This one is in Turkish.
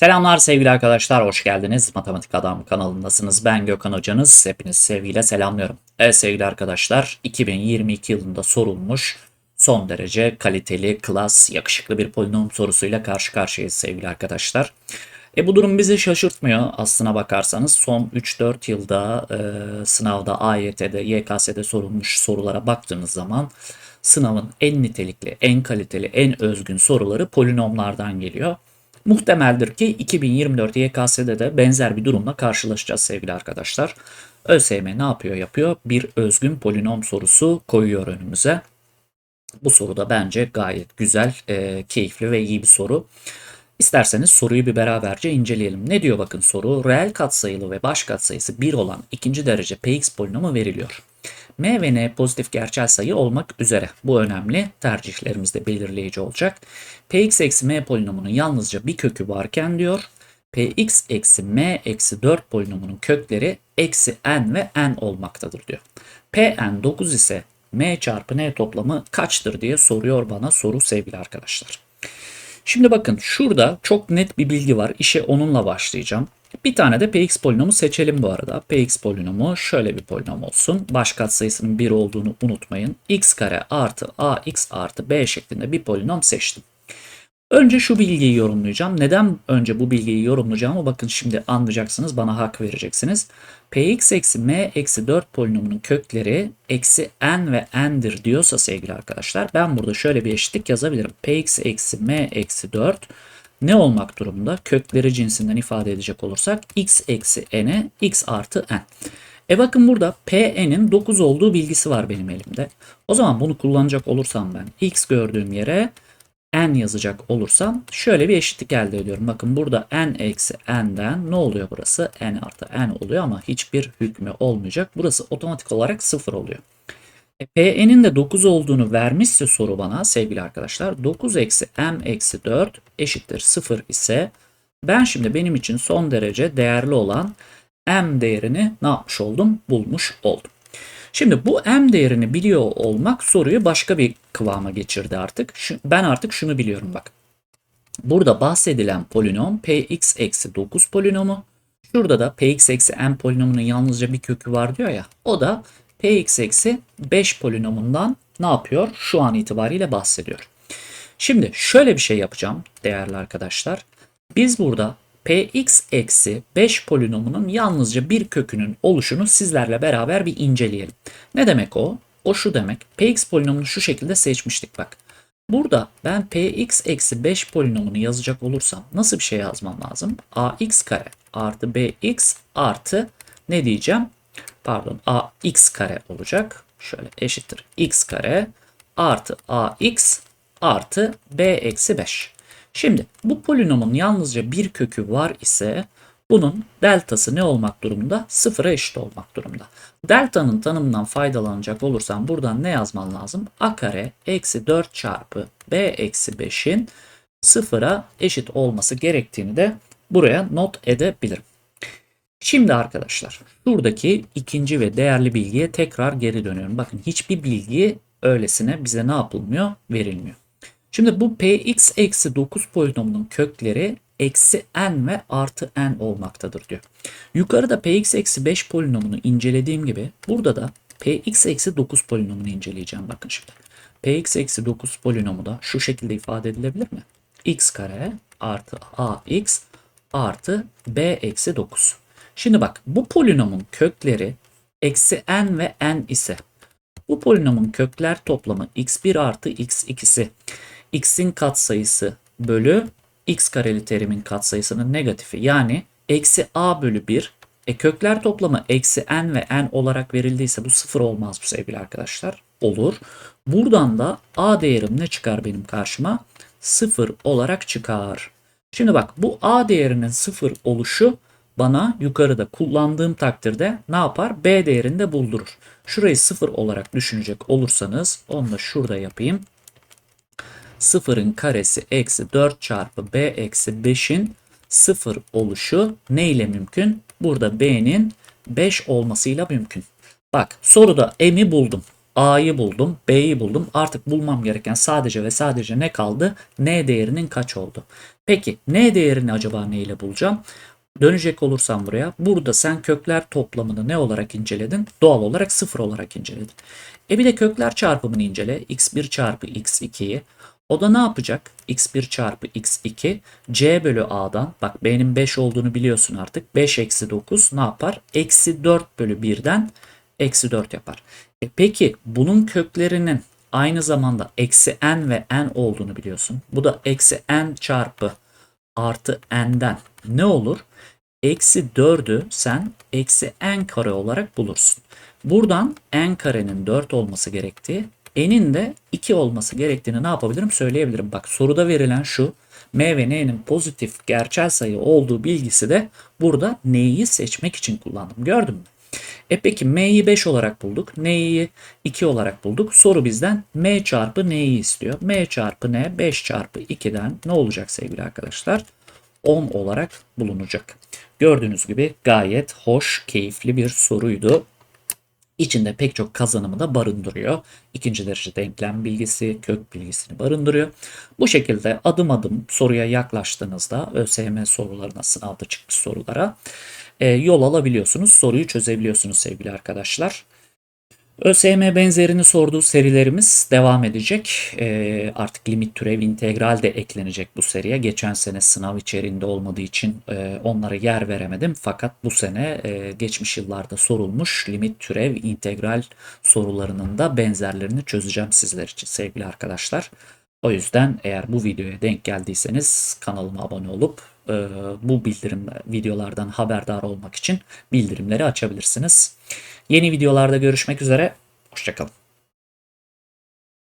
Selamlar sevgili arkadaşlar, hoş geldiniz. Matematik Adam kanalındasınız. Ben Gökhan Hocanız. Hepiniz sevgiyle selamlıyorum. Evet sevgili arkadaşlar, 2022 yılında sorulmuş son derece kaliteli, klas, yakışıklı bir polinom sorusuyla karşı karşıyayız sevgili arkadaşlar. E bu durum bizi şaşırtmıyor aslına bakarsanız. Son 3-4 yılda e, sınavda, AYT'de, YKS'de sorulmuş sorulara baktığınız zaman sınavın en nitelikli, en kaliteli, en özgün soruları polinomlardan geliyor. Muhtemeldir ki 2024 YKS'de de benzer bir durumla karşılaşacağız sevgili arkadaşlar. ÖSYM ne yapıyor yapıyor? Bir özgün polinom sorusu koyuyor önümüze. Bu soru da bence gayet güzel, e, keyifli ve iyi bir soru. İsterseniz soruyu bir beraberce inceleyelim. Ne diyor bakın soru? Reel katsayılı ve baş katsayısı 1 olan ikinci derece px polinomu veriliyor. M ve N pozitif gerçel sayı olmak üzere. Bu önemli. Tercihlerimizde belirleyici olacak. Px eksi M polinomunun yalnızca bir kökü varken diyor. Px eksi M eksi 4 polinomunun kökleri eksi N ve N olmaktadır diyor. Pn 9 ise M çarpı N toplamı kaçtır diye soruyor bana soru sevgili arkadaşlar. Şimdi bakın şurada çok net bir bilgi var. İşe onunla başlayacağım. Bir tane de px polinomu seçelim bu arada. px polinomu şöyle bir polinom olsun. Baş katsayısının 1 olduğunu unutmayın. x kare artı ax artı b şeklinde bir polinom seçtim. Önce şu bilgiyi yorumlayacağım. Neden önce bu bilgiyi yorumlayacağımı bakın şimdi anlayacaksınız. Bana hak vereceksiniz. Px eksi m eksi 4 polinomunun kökleri eksi n ve n'dir diyorsa sevgili arkadaşlar ben burada şöyle bir eşitlik yazabilirim. Px eksi m eksi 4 ne olmak durumunda? Kökleri cinsinden ifade edecek olursak x eksi n'e x artı n. E bakın burada pn'in 9 olduğu bilgisi var benim elimde. O zaman bunu kullanacak olursam ben x gördüğüm yere n yazacak olursam şöyle bir eşitlik elde ediyorum. Bakın burada n eksi n'den ne oluyor burası? n artı n oluyor ama hiçbir hükmü olmayacak. Burası otomatik olarak 0 oluyor. E, P'nin de 9 olduğunu vermişse soru bana sevgili arkadaşlar 9 eksi m eksi 4 eşittir 0 ise ben şimdi benim için son derece değerli olan m değerini ne yapmış oldum? Bulmuş oldum. Şimdi bu m değerini biliyor olmak soruyu başka bir kıvama geçirdi artık. Ben artık şunu biliyorum bak. Burada bahsedilen polinom px eksi 9 polinomu. Şurada da px eksi m polinomunun yalnızca bir kökü var diyor ya. O da px eksi 5 polinomundan ne yapıyor? Şu an itibariyle bahsediyor. Şimdi şöyle bir şey yapacağım değerli arkadaşlar. Biz burada px eksi 5 polinomunun yalnızca bir kökünün oluşunu sizlerle beraber bir inceleyelim. Ne demek o? O şu demek. px polinomunu şu şekilde seçmiştik bak. Burada ben px eksi 5 polinomunu yazacak olursam nasıl bir şey yazmam lazım? ax kare artı bx artı ne diyeceğim? Pardon ax kare olacak. Şöyle eşittir x kare artı ax artı b eksi 5. Şimdi bu polinomun yalnızca bir kökü var ise bunun deltası ne olmak durumunda? Sıfıra eşit olmak durumunda. Delta'nın tanımından faydalanacak olursam buradan ne yazman lazım? a kare eksi 4 çarpı b eksi 5'in sıfıra eşit olması gerektiğini de buraya not edebilirim. Şimdi arkadaşlar şuradaki ikinci ve değerli bilgiye tekrar geri dönüyorum. Bakın hiçbir bilgi öylesine bize ne yapılmıyor? Verilmiyor. Şimdi bu px eksi 9 polinomunun kökleri eksi n ve artı n olmaktadır diyor. Yukarıda px eksi 5 polinomunu incelediğim gibi burada da px eksi 9 polinomunu inceleyeceğim. Bakın şimdi. px eksi 9 polinomu da şu şekilde ifade edilebilir mi? x kare artı ax artı b eksi 9. Şimdi bak bu polinomun kökleri eksi n ve n ise bu polinomun kökler toplamı x1 artı x2'si x'in katsayısı bölü x kareli terimin katsayısının negatifi yani eksi a bölü 1 e kökler toplamı eksi n ve n olarak verildiyse bu sıfır olmaz bu sevgili arkadaşlar. Olur. Buradan da a değerim ne çıkar benim karşıma? Sıfır olarak çıkar. Şimdi bak bu a değerinin sıfır oluşu bana yukarıda kullandığım takdirde ne yapar? B değerini de buldurur. Şurayı sıfır olarak düşünecek olursanız onu da şurada yapayım. Sıfırın karesi eksi 4 çarpı b eksi 5'in sıfır oluşu ne ile mümkün? Burada b'nin 5 olmasıyla mümkün. Bak soruda m'i buldum. A'yı buldum, B'yi buldum. Artık bulmam gereken sadece ve sadece ne kaldı? N değerinin kaç oldu? Peki N değerini acaba ne ile bulacağım? Dönecek olursam buraya. Burada sen kökler toplamını ne olarak inceledin? Doğal olarak sıfır olarak inceledin. E bir de kökler çarpımını incele. x1 çarpı x2'yi. O da ne yapacak? x1 çarpı x2 c bölü a'dan bak b'nin 5 olduğunu biliyorsun artık. 5 eksi 9 ne yapar? Eksi 4 bölü 1'den eksi 4 yapar. E peki bunun köklerinin aynı zamanda eksi n ve n olduğunu biliyorsun. Bu da eksi n çarpı artı n'den ne olur? Eksi 4'ü sen eksi n kare olarak bulursun. Buradan n karenin 4 olması gerektiği, n'in de 2 olması gerektiğini ne yapabilirim söyleyebilirim. Bak soruda verilen şu m ve n'nin pozitif gerçel sayı olduğu bilgisi de burada n'yi seçmek için kullandım. Gördün mü? E peki m'yi 5 olarak bulduk. N'yi 2 olarak bulduk. Soru bizden m çarpı n'yi istiyor. m çarpı n 5 çarpı 2'den ne olacak sevgili arkadaşlar? 10 olarak bulunacak. Gördüğünüz gibi gayet hoş, keyifli bir soruydu. İçinde pek çok kazanımı da barındırıyor. İkinci derece denklem bilgisi, kök bilgisini barındırıyor. Bu şekilde adım adım soruya yaklaştığınızda ÖSYM sorularına, sınavda çıkmış sorulara e, yol alabiliyorsunuz. Soruyu çözebiliyorsunuz sevgili arkadaşlar. ÖSYM benzerini sorduğu serilerimiz devam edecek. Ee, artık limit türev integral de eklenecek bu seriye. Geçen sene sınav içeriğinde olmadığı için e, onlara yer veremedim. Fakat bu sene e, geçmiş yıllarda sorulmuş limit türev integral sorularının da benzerlerini çözeceğim sizler için sevgili arkadaşlar. O yüzden eğer bu videoya denk geldiyseniz kanalıma abone olup e, bu bildirim videolardan haberdar olmak için bildirimleri açabilirsiniz. Yeni videolarda görüşmek üzere. Hoşçakalın.